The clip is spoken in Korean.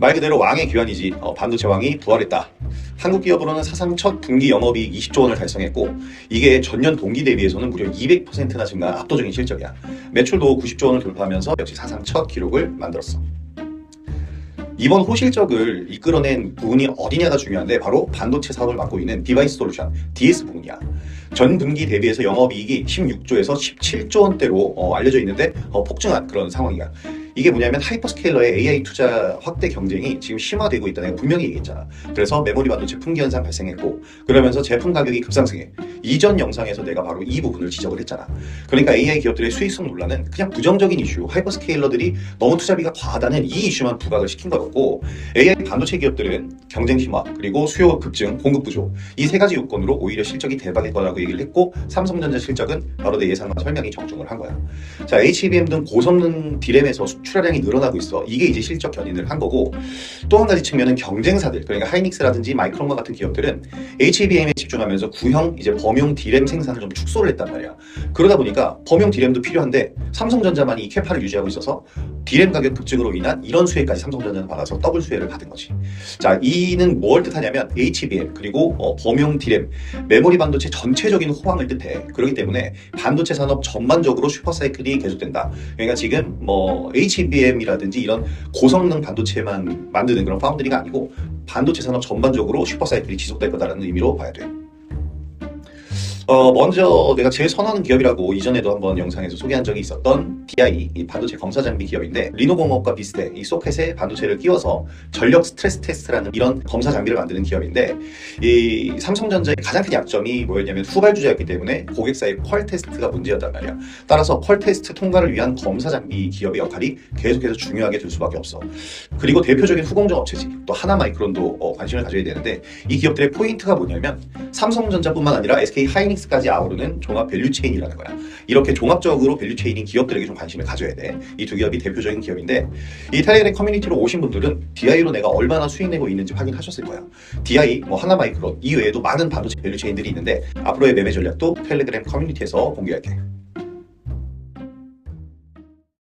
말 그대로 왕의 귀환이지 어, 반도체 왕이 부활했다. 한국 기업으로는 사상 첫 분기 영업이익 20조 원을 달성했고 이게 전년 동기 대비해서는 무려 200%나 증가한 압도적인 실적이야. 매출도 90조 원을 돌파하면서 역시 사상 첫 기록을 만들었어. 이번 호실적을 이끌어낸 부분이 어디냐가 중요한데 바로 반도체 사업을 맡고 있는 디바이스 솔루션 DS 부분이야. 전 분기 대비해서 영업이익이 16조에서 17조 원대로 어, 알려져 있는데 어, 폭증한 그런 상황이야. 이게 뭐냐면 하이퍼스케일러의 AI 투자 확대 경쟁이 지금 심화되고 있다 내가 분명히 얘기했잖아. 그래서 메모리 반도체 품귀 현상 발생했고 그러면서 제품 가격이 급상승해. 이전 영상에서 내가 바로 이 부분을 지적을 했잖아. 그러니까 AI 기업들의 수익성 논란은 그냥 부정적인 이슈, 하이퍼스케일러들이 너무 투자비가 과하다는 이 이슈만 부각을 시킨 거였고 AI 반도체 기업들은 경쟁 심화 그리고 수요 급증, 공급 부족 이 세 가지 요건으로 오히려 실적이 대박일 거라고 얘기를 했고 삼성전자 실적은 바로 내 예상과 설명이 정중을 한 거야. 자, HBM 등 고성능 디램에서 수 출하량이 늘어나고 있어. 이게 이제 실적 견인을 한 거고 또 한 가지 측면은 경쟁사들 그러니까 하이닉스라든지 마이크론과 같은 기업들은 HBM에 집중하면서 구형 이제 범용 디램 생산을 좀 축소를 했단 말이야. 그러다 보니까 범용 디램도 필요한데 삼성전자만이 이 캐파를 유지하고 있어서 디램 가격 급증으로 인한 이런 수혜까지 삼성전자는 받아서 더블 수혜를 받은 거지. 자, 이는 뭘 뜻하냐면 HBM 그리고 어, 범용 디램 메모리 반도체 전체적인 호황을 뜻해. 그렇기 때문에 반도체 산업 전반적으로 슈퍼사이클이 계속된다. 그러니까 지금 뭐 HBM이라든지 이런 고성능 반도체만 만드는 그런 파운드리가 아니고 반도체 산업 전반적으로 슈퍼사이클이 지속될 거다라는 의미로 봐야 돼. 어, 먼저 내가 제일 선호하는 기업이라고 이전에도 한번 영상에서 소개한 적이 있었던 DI, 이 반도체 검사 장비 기업인데 리노공업과 비슷해 이 소켓에 반도체를 끼워서 전력 스트레스 테스트라는 이런 검사 장비를 만드는 기업인데 이 삼성전자의 가장 큰 약점이 뭐였냐면 후발주자였기 때문에 고객사의 퀄 테스트가 문제였단 말이야. 따라서 퀄 테스트 통과를 위한 검사 장비 기업의 역할이 계속해서 중요하게 될 수밖에 없어. 그리고 대표적인 후공정 업체지 또 하나 마이크론도 어, 관심을 가져야 되는데 이 기업들의 포인트가 뭐냐면 삼성전자뿐만 아니라 SK 하이닉스 까지 아우르는 종합 밸류 체인이라는 거야. 이렇게 종합적으로 밸류 체인인 기업들에게 좀 관심을 가져야 돼. 이 두 기업이 대표적인 기업인데 이 텔레그램 커뮤니티로 오신 분들은 DI로 내가 얼마나 수익 내고 있는지 확인하셨을 거야. DI, 뭐 하나 마이크론 이 외에도 많은 반도체 밸류 체인들이 있는데 앞으로의 매매 전략도 텔레그램 커뮤니티에서 공개할게.